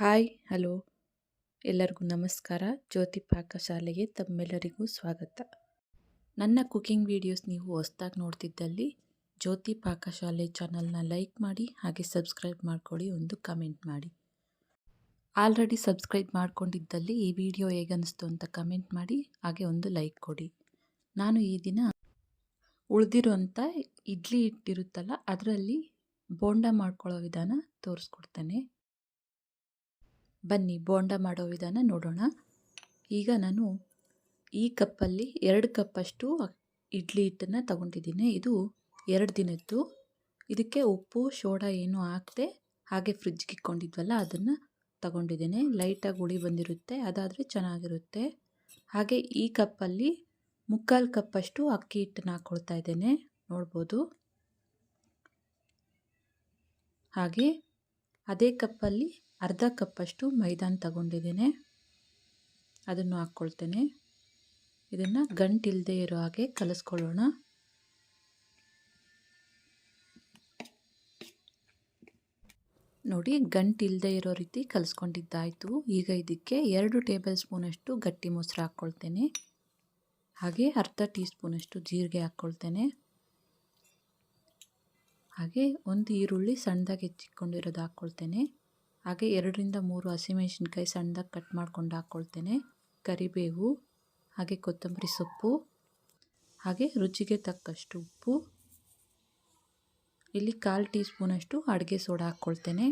Hi, hello. ಎಲ್ಲರಿಗೂ ನಮಸ್ಕಾರ. ಜ್ಯೋತಿ ಪಾಕಶಾಲೆಗೆ ತಮ್ಮೆಲ್ಲರಿಗೂ ಸ್ವಾಗತ. ನನ್ನ ಕುಕಿಂಗ್ ವಿಡಿಯೋಸ್ ನೀವು ಹೊಸ್ದಾಗಿ ನೋಡ್ತಿದ್ದಲ್ಲಿ ಜ್ಯೋತಿ ಪಾಕಶಾಲೆ ಚಾನಲ್ನ ಲೈಕ್ ಮಾಡಿ ಹಾಗೆ ಸಬ್ಸ್ಕ್ರೈಬ್ ಮಾಡ್ಕೊಳ್ಳಿ ಒಂದು ಕಮೆಂಟ್ ಮಾಡಿ. ಆಲ್ರೆಡಿ ಸಬ್ಸ್ಕ್ರೈಬ್ ಮಾಡ್ಕೊಂಡಿದ್ದಲ್ಲಿ ಈ ವಿಡಿಯೋ ಹೇಗನ್ನಿಸ್ತು ಅಂತ ಕಮೆಂಟ್ ಮಾಡಿ, ಹಾಗೆ ಒಂದು ಲೈಕ್ ಕೊಡಿ. ನಾನು ಈ ದಿನ ಉಳಿದಿರುವಂಥ ಇಡ್ಲಿ ಇಟ್ಟಿರುತ್ತಲ್ಲ ಅದರಲ್ಲಿ ಬೋಂಡ ಮಾಡ್ಕೊಳ್ಳೋ ವಿಧಾನ ತೋರಿಸ್ಕೊಡ್ತೇನೆ. ಬನ್ನಿ, ಬೋಂಡ ಮಾಡೋ ವಿಧಾನ ನೋಡೋಣ. ಈಗ ನಾನು ಈ ಕಪ್ಪಲ್ಲಿ ಎರಡು ಕಪ್ಪಷ್ಟು ಇಡ್ಲಿ ಹಿಟ್ಟನ್ನು ತಗೊಂಡಿದ್ದೀನಿ. ಇದು ಎರಡು ದಿನದ್ದು. ಇದಕ್ಕೆ ಉಪ್ಪು, ಸೋಡಾ ಏನೂ ಹಾಕದೆ ಹಾಗೆ ಫ್ರಿಜ್ಗೆ ಇಕ್ಕೊಂಡಿದ್ವಲ್ಲ ಅದನ್ನು ತಗೊಂಡಿದ್ದೀನಿ. ಲೈಟಾಗಿ ಉಳಿ ಬಂದಿರುತ್ತೆ, ಅದಾದರೆ ಚೆನ್ನಾಗಿರುತ್ತೆ. ಹಾಗೆ ಈ ಕಪ್ಪಲ್ಲಿ ಮುಕ್ಕಾಲು ಕಪ್ಪಷ್ಟು ಅಕ್ಕಿ ಹಿಟ್ಟನ್ನು ಹಾಕ್ಕೊಳ್ತಾ ಇದ್ದೇನೆ. ನೋಡ್ಬೋದು. ಹಾಗೆ ಅದೇ ಕಪ್ಪಲ್ಲಿ ಅರ್ಧ ಕಪ್ಪಷ್ಟು ಮೈದಾನ ತಗೊಂಡಿದ್ದೀನಿ. ಅದನ್ನು ಹಾಕ್ಕೊಳ್ತೇನೆ. ಇದನ್ನು ಗಂಟಿಲ್ಲದೆ ಇರೋ ಹಾಗೆ ಕಲಿಸ್ಕೊಳ್ಳೋಣ. ನೋಡಿ ಗಂಟಿಲ್ಲದೆ ಇರೋ ರೀತಿ ಕಲಿಸ್ಕೊಂಡಿದ್ದಾಯಿತು. ಈಗ ಇದಕ್ಕೆ ಎರಡು ಟೇಬಲ್ ಸ್ಪೂನಷ್ಟು ಗಟ್ಟಿ ಮೊಸರು ಹಾಕ್ಕೊಳ್ತೇನೆ. ಹಾಗೆ ಅರ್ಧ ಟೀ ಸ್ಪೂನಷ್ಟು ಜೀರಿಗೆ ಹಾಕ್ಕೊಳ್ತೇನೆ. ಹಾಗೆ ಒಂದು ಈರುಳ್ಳಿ ಸಣ್ಣದಾಗಿ ಹೆಚ್ಚಿಕೊಂಡಿರೋದು ಹಾಕ್ಕೊಳ್ತೇನೆ. ಹಾಗೆ ಎರಡರಿಂದ ಮೂರು ಹಸಿಮೆಣಸಿನ್ಕಾಯಿ ಸಣ್ಣದಾಗಿ ಕಟ್ ಮಾಡ್ಕೊಂಡು ಹಾಕ್ಕೊಳ್ತೇನೆ ಕರಿಬೇವು, ಹಾಗೆ ಕೊತ್ತಂಬರಿ ಸೊಪ್ಪು, ಹಾಗೆ ರುಚಿಗೆ ತಕ್ಕಷ್ಟು ಉಪ್ಪು. ಇಲ್ಲಿ ಕಾಲು ಟೀ ಸ್ಪೂನಷ್ಟು ಅಡುಗೆ ಸೋಡಾ ಹಾಕ್ಕೊಳ್ತೇನೆ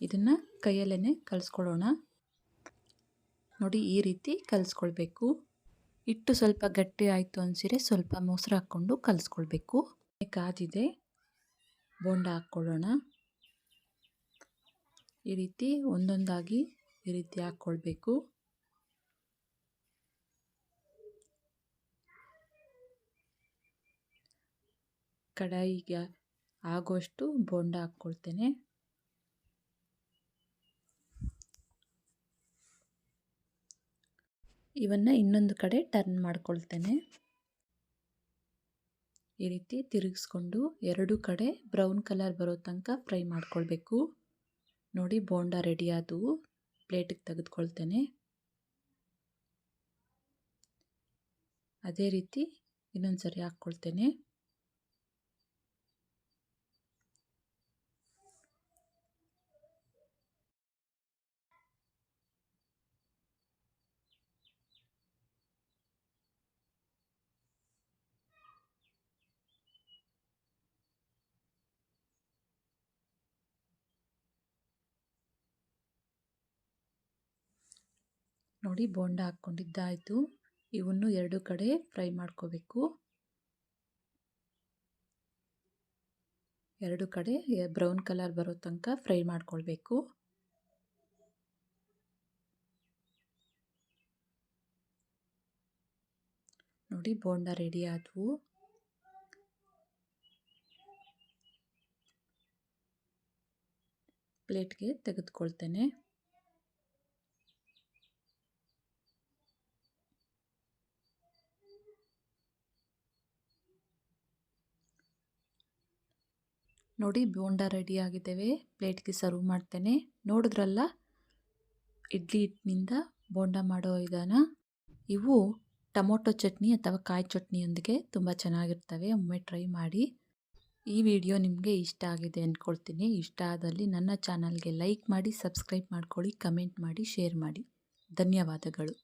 ಇದನ್ನು ಕೈಯಲ್ಲೇ ಕಲಿಸ್ಕೊಳ್ಳೋಣ. ನೋಡಿ, ಈ ರೀತಿ ಕಲಿಸ್ಕೊಳ್ಬೇಕು. ಇಟ್ಟು ಸ್ವಲ್ಪ ಗಟ್ಟಿ ಆಯಿತು ಅನಿಸಿರೆ ಸ್ವಲ್ಪ ಮೊಸರು ಹಾಕ್ಕೊಂಡು ಕಲಿಸ್ಕೊಳ್ಬೇಕು. ಕಾದಿದೆ ಬೋಂಡ ಹಾಕ್ಕೊಳ್ಳೋಣ. ಈ ರೀತಿ ಒಂದೊಂದಾಗಿ ಈ ರೀತಿ ಹಾಕ್ಕೊಳ್ಬೇಕು. ಕಡಾಯಿಗೆ ಆಗೋಷ್ಟು ಬೋಂಡ ಹಾಕ್ಕೊಳ್ತೇನೆ. ಇವನ್ನು ಇನ್ನೊಂದು ಕಡೆ ಟರ್ನ್ ಮಾಡ್ಕೊಳ್ತೇನೆ. ಈ ರೀತಿ ತಿರುಗಿಸ್ಕೊಂಡು ಎರಡು ಕಡೆ ಬ್ರೌನ್ ಕಲರ್ ಬರೋ ತನಕ ಫ್ರೈ ಮಾಡ್ಕೊಳ್ಬೇಕು. ನೋಡಿ ಬೋಂಡ ರೆಡಿ ಆದವು. ಪ್ಲೇಟಿಗೆ ತೆಗೆದುಕೊಳ್ತೇನೆ. ಅದೇ ರೀತಿ ಇನ್ನೊಂದು ಸರಿ ಹಾಕ್ಕೊಳ್ತೇನೆ. ನೋಡಿ ಬೋಂಡ ಹಾಕ್ಕೊಂಡಿದ್ದಾಯಿತು. ಇವನ್ನು ಎರಡು ಕಡೆ ಫ್ರೈ ಮಾಡ್ಕೋಬೇಕು. ಎರಡು ಕಡೆ ಬ್ರೌನ್ ಕಲರ್ ಬರೋ ತನಕ ಫ್ರೈ ಮಾಡ್ಕೊಳ್ಬೇಕು. ನೋಡಿ ಬೋಂಡ ರೆಡಿ ಆದವು. ಪ್ಲೇಟ್ಗೆ ತೆಗೆದುಕೊಳ್ತೇನೆ. ನೋಡಿ ಬೋಂಡ ರೆಡಿ ಆಗಿದ್ದೇವೆ. ಪ್ಲೇಟ್ಗೆ ಸರ್ವ್ ಮಾಡ್ತೇನೆ. ನೋಡಿದ್ರಲ್ಲ? ಇಡ್ಲಿ ಹಿಟ್ಟಿನಿಂದ ಬೋಂಡ ಮಾಡೋ ವಿಧಾನ. ಇವು ಟೊಮೊಟೊ ಚಟ್ನಿ ಅಥವಾ ಕಾಯಿ ಚಟ್ನಿಯೊಂದಿಗೆ ತುಂಬ ಚೆನ್ನಾಗಿರ್ತವೆ. ಒಮ್ಮೆ ಟ್ರೈ ಮಾಡಿ. ಈ ವಿಡಿಯೋ ನಿಮಗೆ ಇಷ್ಟ ಆಗಿದೆ ಅಂದ್ಕೊಳ್ತೀನಿ ಇಷ್ಟ ಆದಲ್ಲಿ ನನ್ನ ಚಾನಲ್ಗೆ ಲೈಕ್ ಮಾಡಿ ಸಬ್ಸ್ಕ್ರೈಬ್ ಮಾಡ್ಕೊಳ್ಳಿ ಕಮೆಂಟ್ ಮಾಡಿ ಶೇರ್ ಮಾಡಿ. ಧನ್ಯವಾದಗಳು.